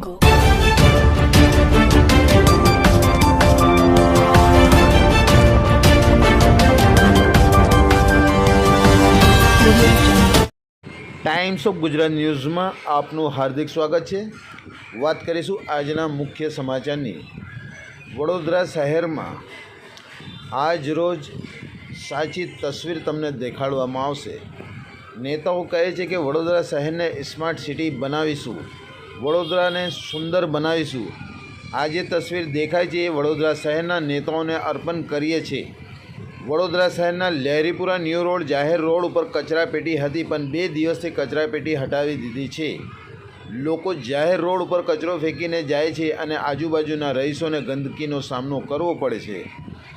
Go. Times of Gujarat ન્યૂઝમાં આપનું હાર્દિક સ્વાગત છે. વાત કરીશું આજના મુખ્ય સમાચારની. વડોદરા શહેરમાં આજ રોજ સાચી તસવીર તમને દેખાડવામાં આવશે. નેતાઓ કહે છે કે વડોદરા શહેરને સ્માર્ટ સિટી બનાવીશું. વડોદરાને સુંદર બનાવીશું. આ જે તસવીર દેખાય છે એ વડોદરા શહેરના નેતાઓને અર્પણ કરીએ છીએ. વડોદરા શહેરના લહેરીપુરા ન્યૂ રોડ, જાહેર રોડ ઉપર કચરાપેટી હતી, પણ બે દિવસથી કચરાપેટી હટાવી દીધી છે. લોકો જાહેર રોડ ઉપર કચરો ફેંકીને જાય છે અને આજુબાજુના રહીશોને ગંદકીનો સામનો કરવો પડે છે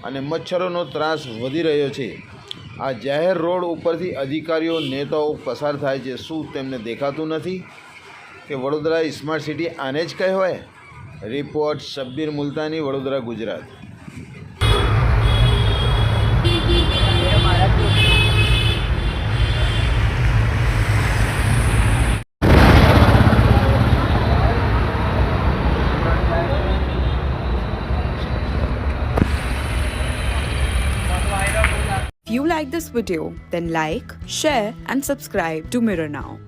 અને મચ્છરોનો ત્રાસ વધી રહ્યો છે. આ જાહેર રોડ ઉપરથી અધિકારીઓ, નેતાઓ પસાર થાય છે. શું તેમને દેખાતું નથી? કે વડોદરા સ્માર્ટ સિટી આને જ કહેવાય report Shabbir Multani Vadodara Gujarat If you like this video, then like, share, and subscribe to Mirror Now.